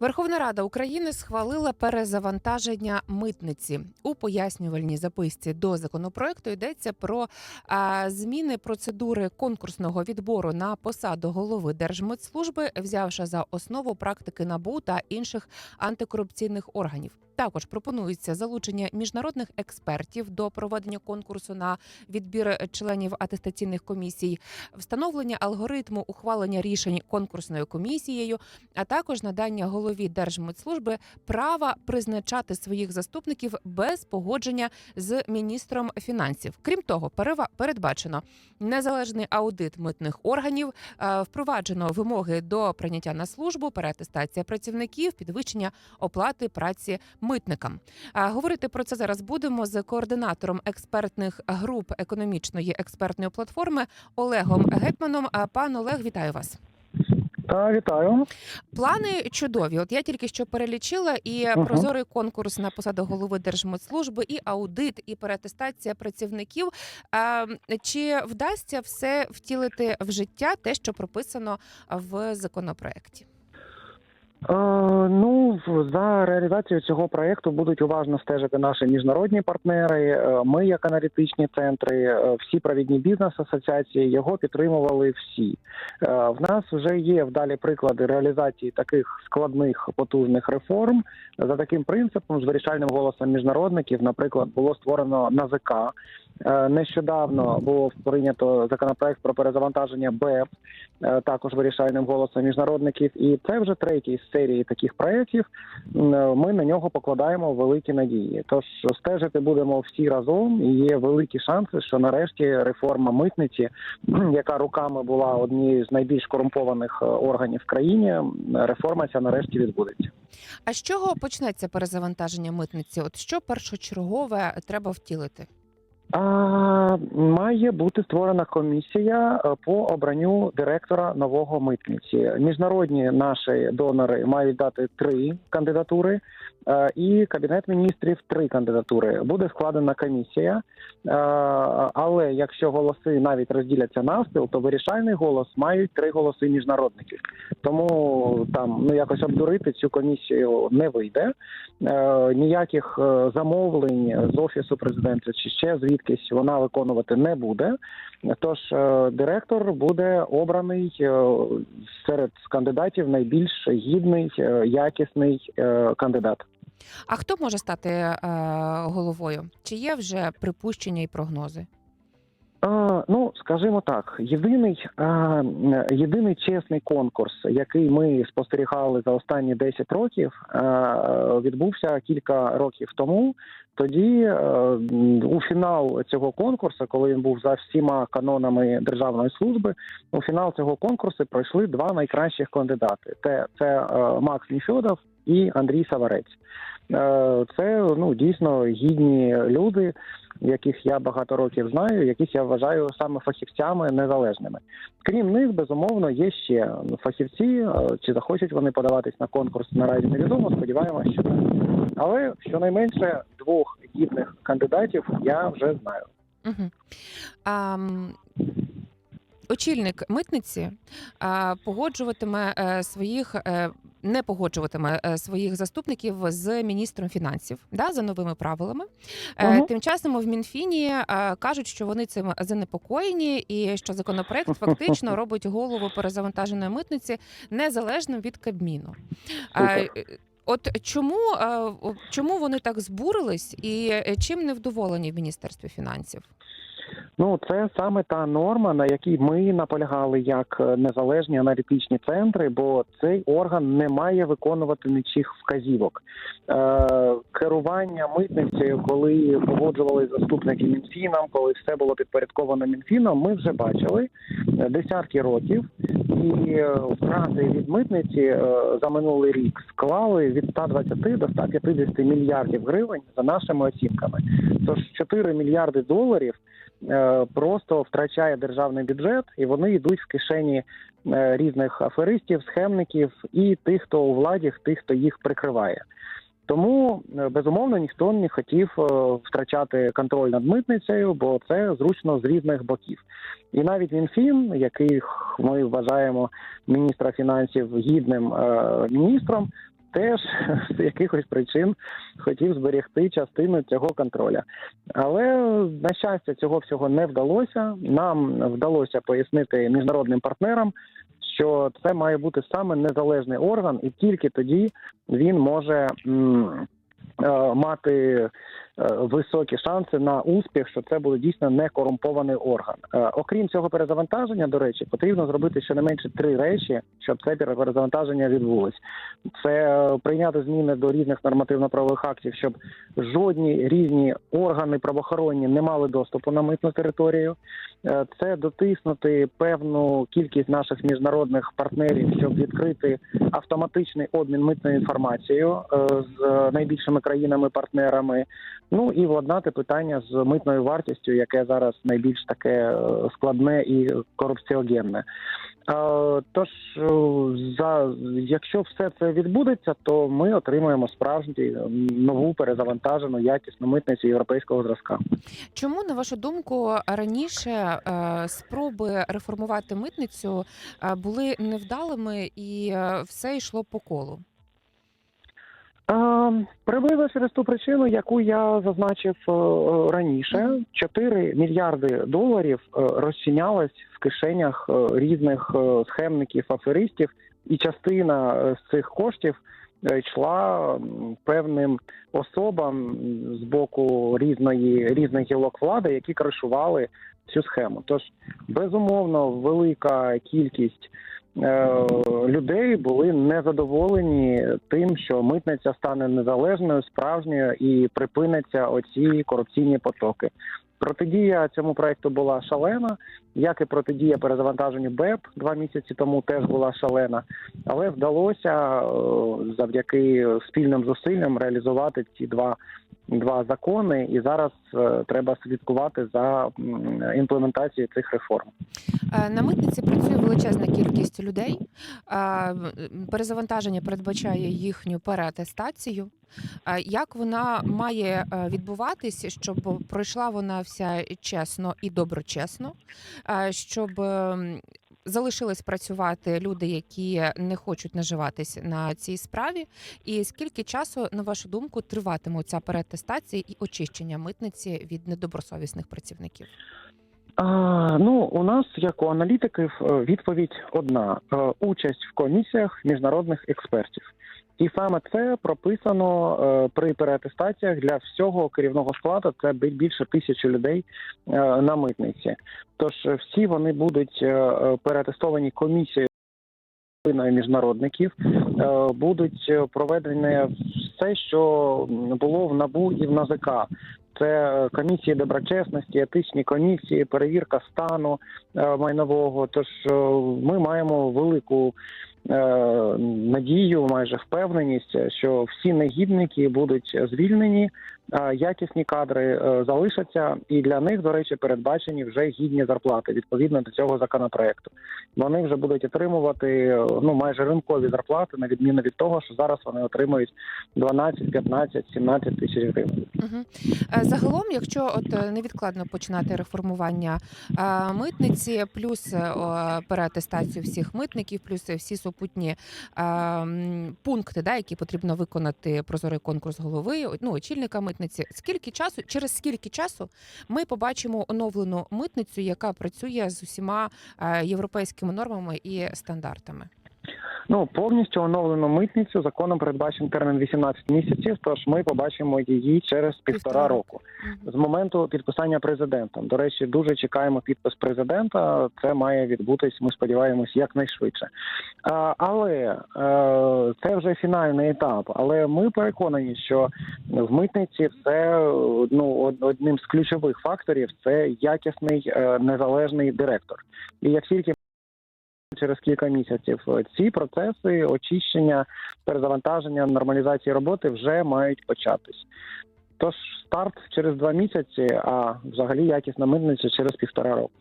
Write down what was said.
Верховна Рада України схвалила перезавантаження митниці у пояснювальній записці до законопроекту. Йдеться про зміни процедури конкурсного відбору на посаду голови Держмитслужби, взявши за основу практики НАБУ та інших антикорупційних органів. Також пропонується залучення міжнародних експертів до проведення конкурсу на відбір членів атестаційних комісій, встановлення алгоритму ухвалення рішень конкурсною комісією, а також надання голові Держмитслужби права призначати своїх заступників без погодження з міністром фінансів. Крім того, перева- передбачено незалежний аудит митних органів, е, впроваджено вимоги до прийняття на службу, переатестація працівників, підвищення оплати праці митникам. Говорити про це зараз будемо з координатором експертних груп економічної експертної платформи Олегом Гетманом. Пан Олег, вітаю вас. Та вітаю. Плани чудові. От я тільки що перелічила і Мгм. прозорий конкурс на посаду голови Держмитслужби, і аудит, і переатестація працівників. А, чи вдасться все втілити в життя те, що прописано в законопроекті? Е, ну за реалізацією цього проекту будуть уважно стежити наші міжнародні партнери. Е, Ми, як аналітичні центри, е, всі провідні бізнес-асоціації його підтримували всі. В нас вже є вдалі приклади реалізації таких складних потужних реформ. За таким принципом, з вирішальним голосом міжнародників, наприклад, було створено НАЗК. Нещодавно було прийнято законопроект про перезавантаження БЕП, також вирішальним голосом міжнародників. І це вже третій серії таких проєктів. Ми на нього покладаємо великі надії. Тож стежити будемо всі разом. І є великі шанси, що нарешті реформа митниці, яка руками була однією з найбільш корумпованих е, органів в країні, реформа ця нарешті відбудеться. А з чого почнеться перезавантаження митниці? От що першочергове треба втілити? А, має бути створена комісія е, по обранню директора нового митниці. Міжнародні наші донори мають дати три кандидатури, е, і кабінет міністрів три кандидатури. Буде складена комісія. Е, Але якщо голоси навіть розділяться навпіл, то вирішальний голос мають три голоси міжнародників. Тому там ну якось обдурити цю комісію не вийде. Ніяких замовлень з офісу президента чи ще звідкись вона виконувати не буде. Тож е, директор буде обраний е, серед кандидатів найбільш гідний, е, якісний кандидат. А хто може стати головою? Чи є вже припущення і прогнози? Ну, скажімо так, єдиний, єдиний чесний конкурс, який ми спостерігали за останні 10 років, відбувся кілька років тому. Тоді е, у фінал цього конкурсу, коли він був за всіма канонами державної служби, у фінал цього конкурсу пройшли два найкращих кандидати: це, це Макс Ніфьодов і Андрій Саварець. Е, Це ну дійсно гідні люди, яких я багато років знаю, яких я вважаю саме фахівцями незалежними. Крім них, безумовно, є ще фахівці. е, Чи захочуть вони подаватись на конкурс наразі невідомо. Сподіваємося, що так. Але щонайменше двох гідних кандидатів я вже знаю. Угу. А, очільник митниці а, погоджуватиме е, своїх. е, Не погоджуватиме е, своїх заступників з міністром фінансів да, за новими правилами. Мгм. Тим часом в Мінфіні е, кажуть, що вони цим занепокоєні, і що законопроект фактично робить голову перезавантаженої митниці незалежним від Кабміну. Супер. От чому, чому вони так збурились і чим не вдоволені в міністерстві фінансів? Ну, це саме та норма, на якій ми наполягали як е, незалежні аналітичні центри, бо цей орган не має виконувати ничих вказівок. Е, керування митницею, коли погоджували заступники Мінфіном, коли все було підпорядковано Мінфіном, ми вже бачили е, десятки років. І е, втрати від митниці за минулий рік склали від 120 до 150 мільярдів гривень за нашими оцінками. Тож 4 мільярди доларів просто втрачає державний бюджет, і вони йдуть в кишені е, різних аферистів, схемників і тих, хто у владі, тих, хто їх прикриває. Тому е, безумовно ніхто не хотів е, втрачати контроль над митницею, бо це зручно з різних боків. І навіть Мінфін, який ми вважаємо міністра фінансів гідним е, міністром, теж з якихось причин хотів зберегти частину цього контроля. Але на щастя, цього всього не вдалося. Нам вдалося пояснити міжнародним партнерам, що це має бути саме незалежний орган, і тільки тоді він може м, е, мати високі шанси на успіх, що це буде дійсно не корумпований орган. Е, Окрім цього перезавантаження, до речі, потрібно зробити щонайменше три речі, щоб це перезавантаження відбулось. Це е, прийняти зміни до різних нормативно-правових актів, щоб жодні різні органи правоохоронні не мали доступу на митну територію. Е, Це дотиснути певну кількість наших міжнародних партнерів, щоб відкрити автоматичний обмін митною інформацією е, з найбільшими країнами-партнерами. Ну і владнати питання з митною вартістю, яке зараз найбільш таке е, складне і корупціогенне. Е, Тож, е, за якщо все це відбудеться, то ми отримаємо справжню е, нову перезавантажену якісну митницю європейського зразка. Чому, на вашу думку, раніше спроби реформувати митницю були невдалими і все йшло по колу? Е, Приблизно через ту причину, яку я зазначив е, раніше, 4 мільярди доларів е, розчинялось в кишенях різних схемників, аферистів, і частина з цих коштів йшла певним особам з боку різної різних гілок влади, які кришували цю схему. Тож безумовно велика кількість людей були незадоволені тим, що митниця стане незалежною, справжньою і припиняться оці корупційні потоки. Протидія цьому проекту була шалена, як і протидія перезавантаженню БЕП два місяці тому теж була шалена, але вдалося е, завдяки спільним зусиллям реалізувати ці два, два закони, і зараз е, треба слідкувати за імплементацією цих реформ. Е, На митниці працює величезна кількість людей. Е, Перезавантаження передбачає їхню переатестацію. Як вона має відбуватись, щоб пройшла вона вся чесно і доброчесно, щоб залишились працювати люди, які не хочуть наживатись на цій справі, і скільки часу, на вашу думку, триватиме ця перетестація і очищення митниці від недобросовісних працівників? Ну, у нас, як у аналітиків, е, відповідь одна: Е, участь в комісіях міжнародних експертів. І саме це прописано е, при переатестаціях для всього керівного складу. Це бі- більше тисячі людей е, на митниці. Тож всі вони будуть е, переатестовані комісією міжнародників, будуть проведені все, що було в набу і в НАЗК. Це комісії доброчесності, етичні комісії, перевірка стану майнового. Тож ми маємо велику надію, майже впевненість, що всі негідники будуть звільнені, якісні кадри е, залишаться, і для них, до речі, передбачені вже гідні зарплати відповідно до цього законопроекту. Вони вже будуть отримувати е, ну майже ринкові зарплати, на відміну від того, що зараз вони отримують 12, 15, 17 тисяч гривень. Угу. Загалом, якщо от е, невідкладно починати реформування е, митниці, плюс е, переатестацію всіх митників, плюс всі супутні е, пункти, да, які потрібно виконати прозорий конкурс голови, ну очільника митниці. Скільки часу, через скільки часу ми побачимо оновлену митницю, яка працює з усіма е, європейськими нормами і стандартами? Ну повністю оновлену митницю законом передбачений термін 18 місяців. Тож ми побачимо її через півтора року з моменту підписання президентом. До речі, дуже чекаємо підпис президента. Це має відбутись. Ми сподіваємось якнайшвидше. Але е, це вже фінальний етап. Але ми переконані, що в митниці це ну одним з ключових факторів це якісний е, незалежний директор. І як тільки через кілька місяців ці процеси очищення, перезавантаження, нормалізації роботи вже мають початись. Тож старт через два місяці, а взагалі якісна митниця через півтора року.